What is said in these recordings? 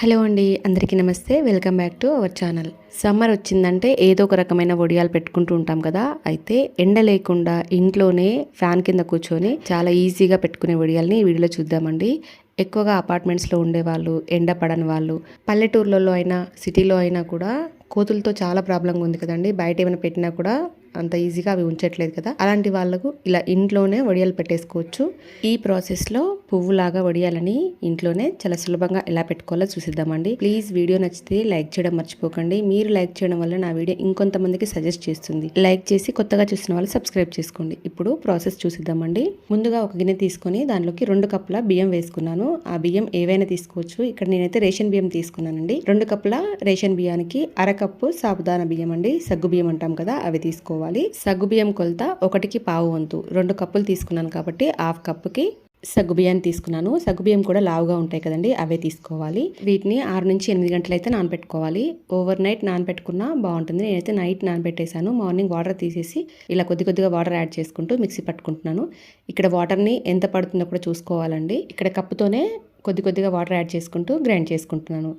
Hello అండి అందరికీ నమస్తే. Welcome back to our channel. Summer వచ్చిందంటే ఏదో ఒక రకమైన వడియాలు పెట్టుకుంటూ ఉంటాం కదా. అయితే ఎండ లేకుండా ఇంట్లోనే ఫ్యాన్ కింద కూర్చొని చాలా ఈజీగా పెట్టుకునే వడియాల్ని ఈ వీడియోలో చూద్దామండి. ఎక్కువగా అపార్ట్మెంట్స్లో ఉండేవాళ్ళు ఎండ పడని వాళ్ళు పల్లెటూర్లలో అయినా సిటీలో అయినా కూడా కోతులతో చాలా ప్రాబ్లంగా ఉంది కదండి. బయట ఏమైనా పెట్టినా కూడా అంత ఈజీగా అవి ఉంచట్లేదు కదా. అలాంటి వాళ్ళకు ఇలా ఇంట్లోనే వడియాలు పెట్టేసుకోవచ్చు. ఈ ప్రాసెస్లో పువ్వులాగా వడియాలని ఇంట్లోనే చాలా సులభంగా ఎలా పెట్టుకోవాలో చూసిద్దామండి. ప్లీజ్ వీడియో నచ్చితే లైక్ చేయడం మర్చిపోకండి. మీరు లైక్ చేయడం వల్ల నా వీడియో ఇంకొంతమందికి సజెస్ట్ చేస్తుంది. లైక్ చేసి కొత్తగా చూసిన వాళ్ళు సబ్స్క్రైబ్ చేసుకోండి. ఇప్పుడు ప్రాసెస్ చూసిద్దామండి. ముందుగా ఒక గిన్నె తీసుకొని దానిలోకి రెండు కప్పుల బియ్యం వేసుకున్నాను. ఆ బియ్యం ఏవైనా తీసుకోవచ్చు. ఇక్కడ నేనైతే రేషన్ బియ్యం తీసుకున్నానండి. రెండు కప్పుల రేషన్ బియ్యానికి అరకప్పు సాబుదాన బియ్యం అండి సగ్గు బియ్యం అంటాం కదా అవి తీసుకోవాలి తీసుకోవాలి. సగ్గుబియ్యం కొలత ఒకటికి పావు వంతు. రెండు కప్పులు తీసుకున్నాను కాబట్టి హాఫ్ కప్పుకి సగ్గుబియ్యాన్ని తీసుకున్నాను. సగ్గుబియ్యం కూడా లావుగా ఉంటాయి కదండి అవే తీసుకోవాలి. వీటిని ఆరు నుంచి ఎనిమిది గంటలు అయితే నానబెట్టుకోవాలి. ఓవర్ నైట్ నానబెట్టుకున్నా బాగుంటుంది. నేనైతే నైట్ నానబెట్టేశాను. మార్నింగ్ వాటర్ తీసేసి ఇలా కొద్ది కొద్దిగా వాటర్ యాడ్ చేసుకుంటూ మిక్సీ పట్టుకుంటున్నాను. ఇక్కడ వాటర్ని ఎంత పడుతుందో కూడా చూసుకోవాలండి. ఇక్కడ కప్పుతోనే కొద్ది కొద్దిగా వాటర్ యాడ్ చేసుకుంటూ గ్రైండ్ చేసుకుంటున్నాను.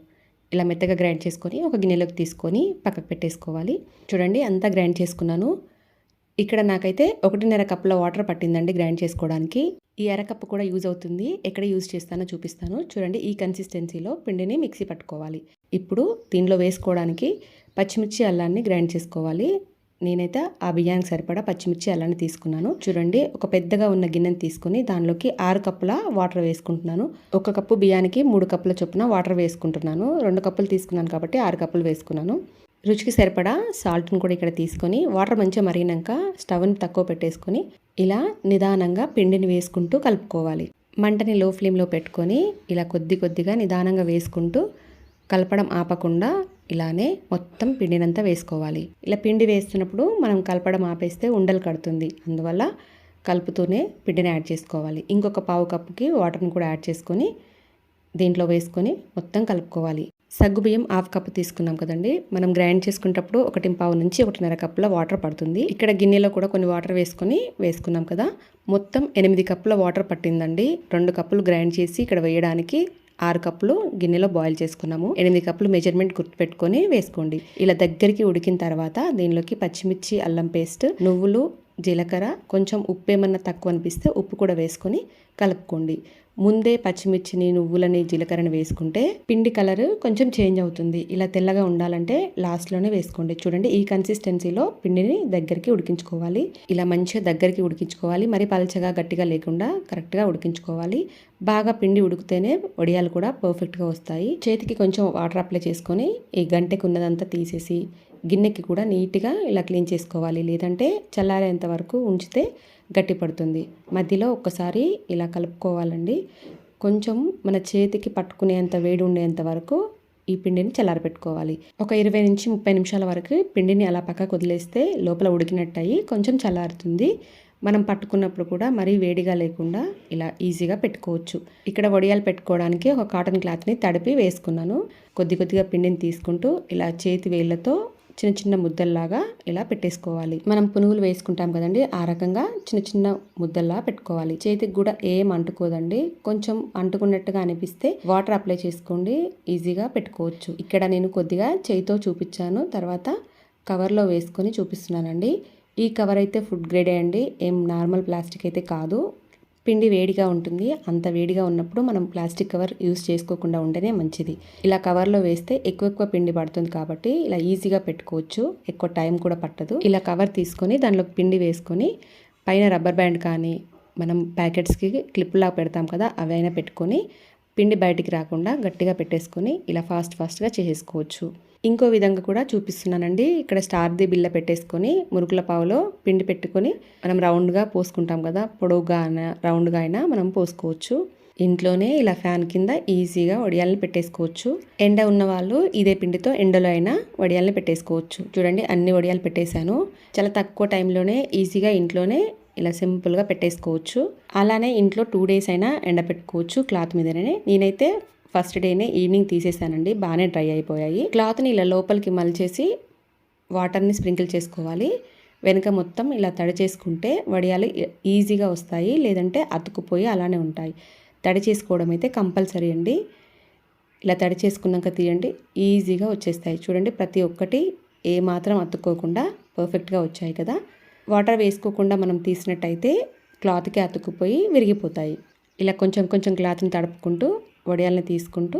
ఇలా మెత్తగా గ్రైండ్ చేసుకొని ఒక గిన్నెలోకి తీసుకొని పక్కకు పెట్టేసుకోవాలి. చూడండి అంతా గ్రైండ్ చేసుకున్నాను. ఇక్కడ నాకైతే ఒకటిన్నర కప్పుల వాటర్ పట్టిందండి గ్రైండ్ చేసుకోవడానికి. ఈ అరకప్పు కూడా యూజ్ అవుతుంది. ఎక్కడ యూజ్ చేస్తానో చూపిస్తాను. చూడండి ఈ కన్సిస్టెన్సీలో పిండిని మిక్సీ పట్టుకోవాలి. ఇప్పుడు దీనిలో వేసుకోవడానికి పచ్చిమిర్చి అల్లాన్ని గ్రైండ్ చేసుకోవాలి. నేనైతే ఆ బియ్యానికి సరిపడా పచ్చిమిర్చి అల్లాన్ని తీసుకున్నాను. చూడండి ఒక పెద్దగా ఉన్న గిన్నెని తీసుకొని దానిలోకి ఆరు కప్పుల వాటర్ వేసుకుంటున్నాను. ఒక కప్పు బియ్యానికి మూడు కప్పుల చొప్పున వాటర్ వేసుకుంటున్నాను. రెండు కప్పులు తీసుకున్నాను కాబట్టి ఆరు కప్పులు వేసుకున్నాను. రుచికి సరిపడా సాల్ట్ని కూడా ఇక్కడ తీసుకొని వాటర్ మంచిగా మరిగినాక స్టవ్ని తక్కువ పెట్టేసుకొని ఇలా నిదానంగా పిండిని వేసుకుంటూ కలుపుకోవాలి. మంటని లో ఫ్లేమ్లో పెట్టుకొని ఇలా కొద్ది కొద్దిగా నిదానంగా వేసుకుంటూ కలపడం ఆపకుండా ఇలానే మొత్తం పిండినంతా వేసుకోవాలి. ఇలా పిండి వేస్తున్నప్పుడు మనం కలపడం ఆపేస్తే ఉండలు కడుతుంది. అందువల్ల కలుపుతూనే పిండిని యాడ్ చేసుకోవాలి. ఇంకొక పావు కప్పుకి వాటర్ని కూడా యాడ్ చేసుకొని దీంట్లో వేసుకొని మొత్తం కలుపుకోవాలి. సగ్గు బియ్యం హాఫ్ కప్ తీసుకున్నాం కదండి. మనం గ్రైండ్ చేసుకునేటప్పుడు ఒకటి పావు నుంచి ఒకటిన్నర కప్పుల వాటర్ పడుతుంది. ఇక్కడ గిన్నెలో కూడా కొన్ని వాటర్ వేసుకొని వేసుకున్నాం కదా. మొత్తం ఎనిమిది కప్పుల వాటర్ పట్టిందండి. రెండు కప్పులు గ్రైండ్ చేసి ఇక్కడ వేయడానికి ఆరు కప్పులు గిన్నెలో బాయిల్ చేసుకున్నాము. ఎనిమిది కప్పులు మెజర్మెంట్ గుర్తుపెట్టుకొని వేసుకోండి. ఇలా దగ్గరికి ఉడికిన తర్వాత దీనిలోకి పచ్చిమిర్చి అల్లం పేస్ట్ నువ్వులు జీలకర్ర కొంచెం ఉప్పు ఏమన్నా తక్కువ అనిపిస్తే ఉప్పు కూడా వేసుకొని కలుపుకోండి. ముందే పచ్చిమిర్చిని నువ్వులని జీలకర్రని వేసుకుంటే పిండి కలర్ కొంచెం చేంజ్ అవుతుంది. ఇలా తెల్లగా ఉండాలంటే లాస్ట్లోనే వేసుకోండి. చూడండి ఈ కన్సిస్టెన్సీలో పిండిని దగ్గరికి ఉడికించుకోవాలి. ఇలా మంచిగా దగ్గరికి ఉడికించుకోవాలి. మరి పలచగా గట్టిగా లేకుండా కరెక్ట్గా ఉడికించుకోవాలి. బాగా పిండి ఉడికితేనే వడియాలు కూడా పర్ఫెక్ట్గా వస్తాయి. చేతికి కొంచెం వాటర్ అప్లై చేసుకొని ఈ గంటకు ఉన్నదంతా తీసేసి గిన్నెకి కూడా నీట్గా ఇలా క్లీన్ చేసుకోవాలి. లేదంటే చల్లారేంత వరకు ఉంచితే గట్టి పడుతుంది. మధ్యలో ఒక్కసారి ఇలా కలుపుకోవాలండి. కొంచెం మన చేతికి పట్టుకునేంత వేడి ఉండేంత వరకు ఈ పిండిని చల్లారపెట్టుకోవాలి. ఒక ఇరవై నుంచి ముప్పై నిమిషాల వరకు పిండిని అలా పక్కకు వదిలేస్తే లోపల ఉడికినట్టయి కొంచెం చల్లారుతుంది. మనం పట్టుకున్నప్పుడు కూడా మరీ వేడిగా లేకుండా ఇలా ఈజీగా పెట్టుకోవచ్చు. ఇక్కడ వడియాలు పెట్టుకోవడానికి ఒక కాటన్ క్లాత్ని తడిపి వేసుకున్నాను. కొద్ది కొద్దిగా పిండిని తీసుకుంటూ ఇలా చేతి వేళ్ళతో చిన్న చిన్న ముద్దల్లాగా ఇలా పెట్టేసుకోవాలి. మనం పునుగులు వేసుకుంటాం కదండి ఆ రకంగా చిన్న చిన్న ముద్దల్లా పెట్టుకోవాలి. చేతికి కూడా ఏం అంటుకోదండి కొంచెం అంటుకున్నట్టుగా అనిపిస్తే వాటర్ అప్లై చేసుకోండి ఈజీగా పెట్టుకోవచ్చు. ఇక్కడ నేను కొద్దిగా చేయితో చూపించాను తర్వాత కవర్లో వేసుకొని చూపిస్తున్నానండి. ఈ కవర్ అయితే ఫుడ్ గ్రేడే అండి ఏం నార్మల్ ప్లాస్టిక్ అయితే కాదు. పిండి వేడిగా ఉంటుంది. అంత వేడిగా ఉన్నప్పుడు మనం ప్లాస్టిక్ కవర్ యూస్ చేసుకోకుండా ఉంటేనే మంచిది. ఇలా కవర్లో వేస్తే ఎక్కువ ఎక్కువ పిండి పడుతుంది కాబట్టి ఇలా ఈజీగా పెట్టుకోవచ్చు. ఎక్కువ టైం కూడా పట్టదు. ఇలా కవర్ తీసుకొని దానిలో పిండి వేసుకొని పైన రబ్బర్ బ్యాండ్ కానీ మనం ప్యాకెట్స్కి క్లిప్లా పెడతాం కదా అవైనా పెట్టుకొని పిండి బయటికి రాకుండా గట్టిగా పెట్టేసుకొని ఇలా ఫాస్ట్ ఫాస్ట్గా చేసేసుకోవచ్చు. ఇంకో విధంగా కూడా చూపిస్తున్నానండి. ఇక్కడ స్టార్ది బిల్ల పెట్టేసుకొని మురుకుల పావులో పిండి పెట్టుకొని మనం రౌండ్గా పోసుకుంటాం కదా పొడవుగా అయినా రౌండ్గా అయినా మనం పోసుకోవచ్చు. ఇంట్లోనే ఇలా ఫ్యాన్ కింద ఈజీగా వడియాలను పెట్టేసుకోవచ్చు. ఎండ ఉన్న వాళ్ళు ఇదే పిండితో ఎండలో అయినా వడియాలను పెట్టేసుకోవచ్చు. చూడండి అన్ని వడియాలు పెట్టేశాను. చాలా తక్కువ టైంలోనే ఈజీగా ఇంట్లోనే ఇలా సింపుల్గా పెట్టేసుకోవచ్చు. అలానే ఇంట్లో టూ డేస్ అయినా ఎండపెట్టుకోవచ్చు క్లాత్ మీదనే. నేనైతే ఫస్ట్ డేనే ఈవినింగ్ తీసేసానండి. బాగానే డ్రై అయిపోయాయి. క్లాత్ని ఇలా లోపలికి మలిచేసి వాటర్ని స్ప్రింకిల్ చేసుకోవాలి. వెనుక మొత్తం ఇలా తడి చేసుకుంటే వడియాలు ఈజీగా వస్తాయి. లేదంటే అతుకుపోయి అలానే ఉంటాయి. తడి చేసుకోవడం అయితే కంపల్సరీ అండి. ఇలా తడి చేసుకున్నాక తీయండి. ఈజీగా వచ్చేస్తాయి. చూడండి ప్రతి ఒక్కటి ఏ మాత్రం అతుక్కోకుండా పర్ఫెక్ట్గా వచ్చాయి కదా. వాటర్ వేసుకోకుండా మనం తీసినట్టయితే క్లాత్కి అతుక్కుపోయి విరిగిపోతాయి. ఇలా కొంచెం కొంచెం క్లాత్ని తడుపుకుంటూ వడియాల్ని తీసుకుంటూ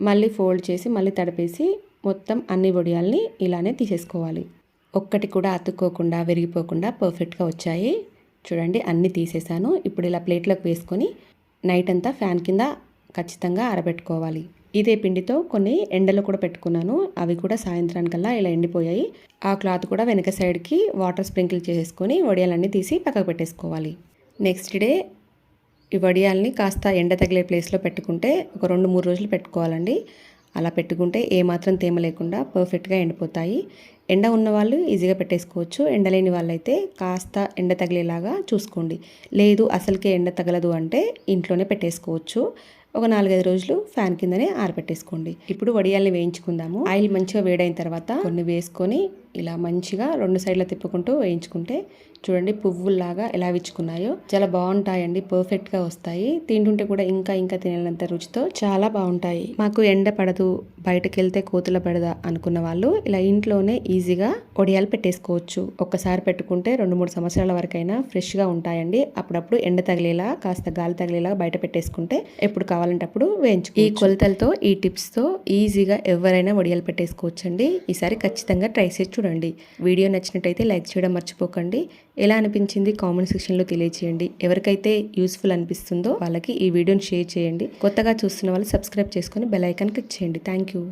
మళ్ళీ ఫోల్డ్ చేసి మళ్ళీ తడిపేసి మొత్తం అన్ని వడియాల్ని ఇలానే తీసేసుకోవాలి. ఒక్కటి కూడా అతుక్కోకుండా విరిగిపోకుండా పర్ఫెక్ట్గా వచ్చాయి. చూడండి అన్నీ తీసేసాను. ఇప్పుడు ఇలా ప్లేట్లోకి వేసుకొని నైట్ అంతా ఫ్యాన్ కింద ఖచ్చితంగా ఆరబెట్టుకోవాలి. ఇదే పిండితో కొన్ని ఎండలో కూడా పెట్టుకున్నాను. అవి కూడా సాయంత్రానికల్లా ఇలా ఎండిపోయాయి. ఆ క్లాత్ కూడా వెనక సైడ్కి వాటర్ స్ప్రింకిల్ చేసేసుకొని వడియాలన్నీ తీసి పక్కకు పెట్టేసుకోవాలి. నెక్స్ట్ డే ఈ వడియాల్ని కాస్త ఎండ తగిలే ప్లేస్లో పెట్టుకుంటే ఒక రెండు మూడు రోజులు పెట్టుకోవాలండి. అలా పెట్టుకుంటే ఏమాత్రం తేమ లేకుండా పర్ఫెక్ట్గా ఎండిపోతాయి. ఎండ ఉన్న వాళ్ళు ఈజీగా పెట్టేసుకోవచ్చు. ఎండ లేని వాళ్ళైతే కాస్త ఎండ తగిలేలాగా చూసుకోండి. లేదు అసలుకే ఎండ తగలదు అంటే ఇంట్లోనే పెట్టేసుకోవచ్చు. ఒక నాలుగైదు రోజులు ఫ్యాన్ కిందనే ఆరబెట్టేసుకోండి. ఇప్పుడు వడియాల్ని వేయించుకుందాము. ఆయిల్ మంచిగా వేడైన తర్వాత కొన్ని వేసుకొని ఇలా మంచిగా రెండు సైడ్ల తిప్పుకుంటూ వేయించుకుంటే చూడండి పువ్వుల్లాగా ఎలా విచ్చుకున్నాయో. చాలా బాగుంటాయండి పర్ఫెక్ట్గా వస్తాయి. తింటుంటే కూడా ఇంకా ఇంకా తినేంత రుచితో చాలా బాగుంటాయి. మాకు ఎండ పడదు బయటకు వెళ్తే కోతుల పడదా అనుకున్న వాళ్ళు ఇలా ఇంట్లోనే ఈజీగా వడియాలు పెట్టేసుకోవచ్చు. ఒక్కసారి పెట్టుకుంటే రెండు మూడు సంవత్సరాల వరకైనా ఫ్రెష్గా ఉంటాయండి. అప్పుడప్పుడు ఎండ తగిలేలా కాస్త గాలి తగిలేలా బయట పెట్టేసుకుంటే ఎప్పుడు కావాలంటే అప్పుడు వేయించు ఈ కొలతలతో ఈ టిప్స్తో ఈజీగా ఎవరైనా వడియాలు పెట్టేసుకోవచ్చండి. ఈసారి ఖచ్చితంగా ట్రై చేసి చూడండి. వీడియో నచ్చినట్టయితే లైక్ చేయడం మర్చిపోకండి. ఎలా అనిపించింది కామెంట్ సెక్షన్లో తెలియచేయండి. ఎవరికైతే యూస్ఫుల్ అనిపిస్తుందో వాళ్ళకి ఈ వీడియోని షేర్ చేయండి. కొత్తగా చూస్తున్న వాళ్ళు సబ్స్క్రైబ్ చేసుకొని బెల్ ఐకాన్ క్లిక్ చేయండి. Thank you.